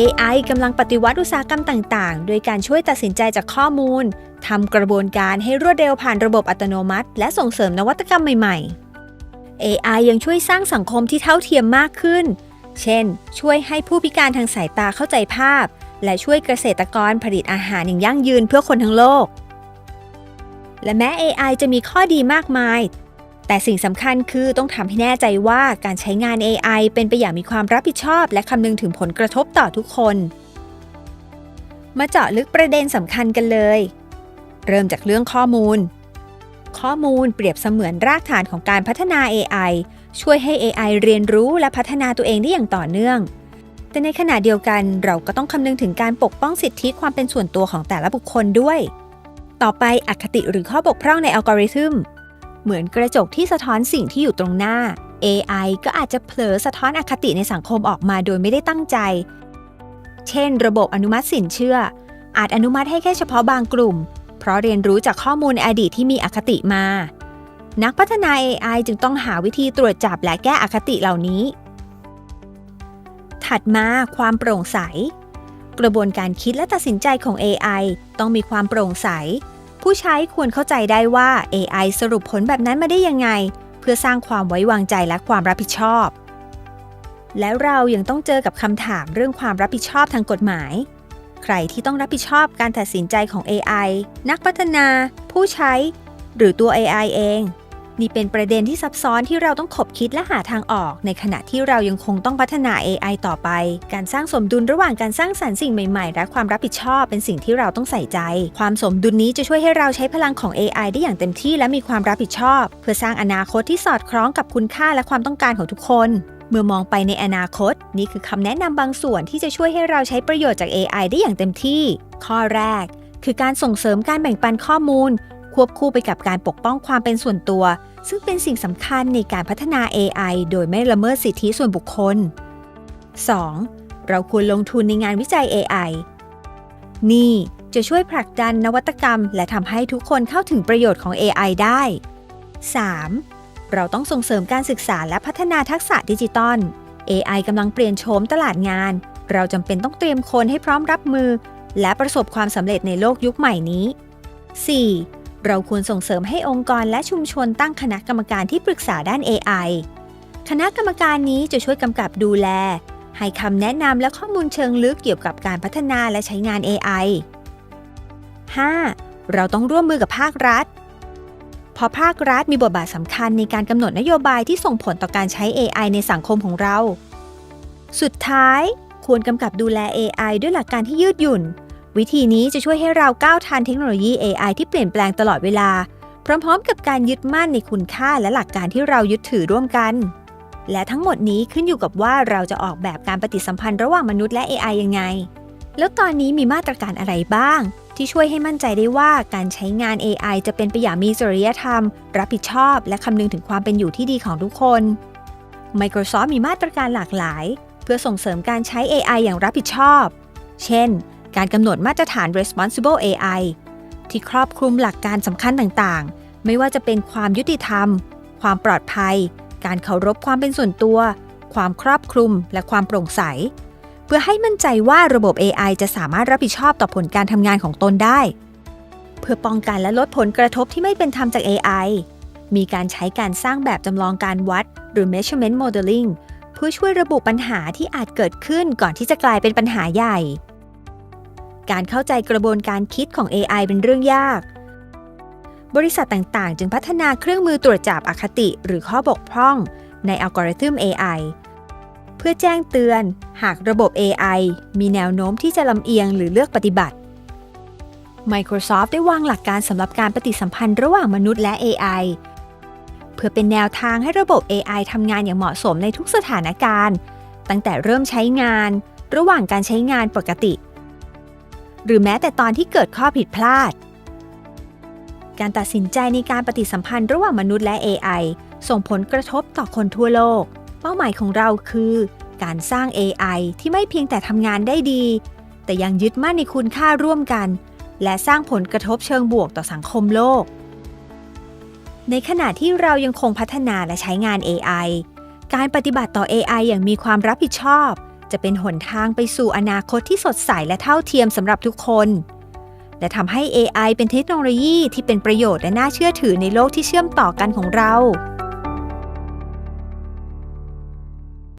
AI กำลังปฏิวัติอุตสาหกรรมต่างๆ โดยการช่วยตัดสินใจจากข้อมูล ทำกระบวนการให้รวดเร็วผ่านระบบอัตโนมัติ และส่งเสริมนวัตกรรมใหม่ ๆ AI ยังช่วยสร้างสังคมที่เท่าเทียมมากขึ้น เช่น ช่วยให้ผู้พิการทางสายตาเข้าใจภาพ และช่วยเกษตรกรผลิตอาหารอย่างยั่งยืนเพื่อคนทั้งโลก และแม้ AI จะมีข้อดีมากมาย แต่สิ่งสำคัญคือต้องทำให้แน่ใจว่าการใช้งาน AI เป็นไปอย่างมีความรับผิดชอบ และคำนึงถึงผลกระทบต่อทุกคน มาเจาะลึกประเด็นสำคัญกันเลย เริ่มจากเรื่องข้อมูล ข้อมูลเปรียบเสมือนรากฐานของการพัฒนา AI ช่วยให้ AI เรียนรู้และพัฒนาตัวเองได้อย่างต่อเนื่อง แต่ในขณะเดียวกันเราก็ต้องคำนึงถึงการปกป้องสิทธิความเป็นส่วนตัวของแต่ละบุคคลด้วย ต่อไปอคติหรือข้อบกพร่องในอัลกอริทึม เหมือนกระจกที่สะท้อนสิ่งที่อยู่ตรงหน้า AI ก็อาจจะเผลอสะท้อนอคติในสังคมออกมาโดยไม่ได้ตั้งใจ เช่น ระบบอนุมัติสินเชื่อ อาจอนุมัติให้แค่เฉพาะบางกลุ่ม เพราะเรียนรู้จากข้อมูลในอดีตที่มีอคติมา นักพัฒนา AI จึงต้องหาวิธีตรวจจับและแก้อคติเหล่านี้ ถัดมาความโปร่งใส กระบวนการคิดและตัดสินใจของ AI ต้องมีความโปร่งใส ผู้ใช้ควรเข้าใจได้ว่า AI สรุปผลแบบนั้นมาได้ยังไง เพื่อสร้างความไว้วางใจและความรับผิดชอบ แล้วเรายังต้องเจอกับคำถามเรื่องความรับผิดชอบทางกฎหมาย ใครที่ต้องรับผิดชอบการตัดสินใจของ AI นักพัฒนา ผู้ใช้ หรือตัว AI เอง นี่เป็นประเด็นที่ซับซ้อนที่เราต้องขบคิดและหาทางออก ในขณะที่เรายังคงต้องพัฒนา AI ต่อไป การสร้างสมดุลระหว่างการสร้างสรรค์สิ่งใหม่ๆ และความรับผิดชอบเป็นสิ่งที่เราต้องใส่ใจ ความสมดุลนี้จะช่วยให้เราใช้พลังของ AI ได้อย่างเต็มที่และมีความรับผิดชอบ เพื่อสร้างอนาคตที่สอดคล้องกับคุณค่าและความต้องการของทุกคนเมื่อมองไปในอนาคต นี่คือคำแนะนำบางส่วนที่จะช่วยให้เราใช้ประโยชน์จาก AI ได้อย่างเต็มที่ ข้อแรก คือการส่งเสริมการแบ่งปันข้อมูล ควบคู่ไปกับการปกป้องความเป็นส่วนตัว ซึ่งเป็นสิ่งสำคัญในการพัฒนา AI โดยไม่ละเมิดสิทธิส่วนบุคคล 2. เราควรลงทุนในงานวิจัย AI นี่จะช่วยผลักดันนวัตกรรม และทำให้ทุกคนเข้าถึงประโยชน์ของ AI ได้ 3. เราต้องส่งเสริมการศึกษาและพัฒนาทักษะดิจิตอล AI กำลังเปลี่ยนโฉมตลาดงาน เราจำเป็นต้องเตรียมคนให้พร้อมรับมือ และประสบความสำเร็จในโลกยุคใหม่นี้ 4. เราควรส่งเสริมให้องค์กรและชุมชนตั้งคณะกรรมการที่ปรึกษาด้าน AI คณะกรรมการนี้จะช่วยกำกับดูแล ให้คำแนะนำและข้อมูลเชิงลึกเกี่ยวกับการพัฒนาและใช้งาน AI 5. เราต้องร่วมมือกับภาครัฐเพราะภาครัฐมีบทบาทสำคัญในการกำหนดนโยบายที่ส่งผลต่อการใช้ AI ในสังคมของเรา สุดท้าย ควรกำกับดูแล AI ด้วยหลักการที่ยืดหยุ่น วิธีนี้จะช่วยให้เราก้าวทันเทคโนโลยี AI ที่เปลี่ยนแปลงตลอดเวลา พร้อมๆ กับการยึดมั่นในคุณค่าและหลักการที่เรายึดถือร่วมกัน และทั้งหมดนี้ขึ้นอยู่กับว่าเราจะออกแบบการปฏิสัมพันธ์ระหว่างมนุษย์และ AI ยังไง แล้วตอนนี้มีมาตรการอะไรบ้าง ที่ช่วยให้มั่นใจได้ว่าการใช้งาน AI จะเป็นไปอย่างมีจริยธรรม รับผิดชอบ และคำนึงถึงความเป็นอยู่ที่ดีของทุกคน Microsoft มีมาตรการหลากหลาย เพื่อส่งเสริมการใช้ AI อย่างรับผิดชอบ เช่น การกำหนดมาตรฐาน Responsible AI ที่ครอบคลุมหลักการสำคัญต่างๆ ไม่ว่าจะเป็นความยุติธรรม ความปลอดภัย การเคารพความเป็นส่วนตัว ความครอบคลุม และความโปร่งใส เพื่อให้มั่นใจว่าระบบ AI จะสามารถรับผิดชอบต่อผลการทำงานของตนได้ เพื่อป้องกันและลดผลกระทบที่ไม่เป็นธรรมจาก AI มีการใช้การสร้างแบบจำลองการวัด หรือ measurement modeling เพื่อช่วยระบุปัญหาที่อาจเกิดขึ้นก่อนที่จะกลายเป็นปัญหาใหญ่ การเข้าใจกระบวนการคิดของ AI เป็นเรื่องยาก บริษัทต่างๆ จึงพัฒนาเครื่องมือตรวจจับอคติหรือข้อบกพร่องในอัลกอริทึม AI เพื่อแจ้งเตือน หากระบบ AI มีแนวโน้มที่จะลำเอียงหรือเลือกปฏิบัติ Microsoft ได้วางหลักการสำหรับการปฏิสัมพันธ์ระหว่างมนุษย์และ AI เพื่อเป็นแนวทางให้ระบบ AI ทำงานอย่างเหมาะสมในทุกสถานการณ์ ตั้งแต่เริ่มใช้งาน ระหว่างการใช้งานปกติ หรือแม้แต่ตอนที่เกิดข้อผิดพลาด การตัดสินใจในการปฏิสัมพันธ์ระหว่างมนุษย์และ AI ส่งผลกระทบต่อคนทั่วโลก เป้าหมายของเราคือ การสร้าง AI ที่ไม่เพียงแต่ทำงานได้ดี แต่ยังยึดมั่นในคุณค่าร่วมกัน และสร้างผลกระทบเชิงบวกต่อสังคมโลก ในขณะที่เรายังคงพัฒนาและใช้งาน AI การปฏิบัติต่อ AI อย่างมีความรับผิดชอบ จะเป็นหนทางไปสู่อนาคตที่สดใสและเท่าเทียมสำหรับทุกคน และทำให้ AI เป็นเทคโนโลยีที่เป็นประโยชน์และน่าเชื่อถือในโลกที่เชื่อมต่อกันของเรา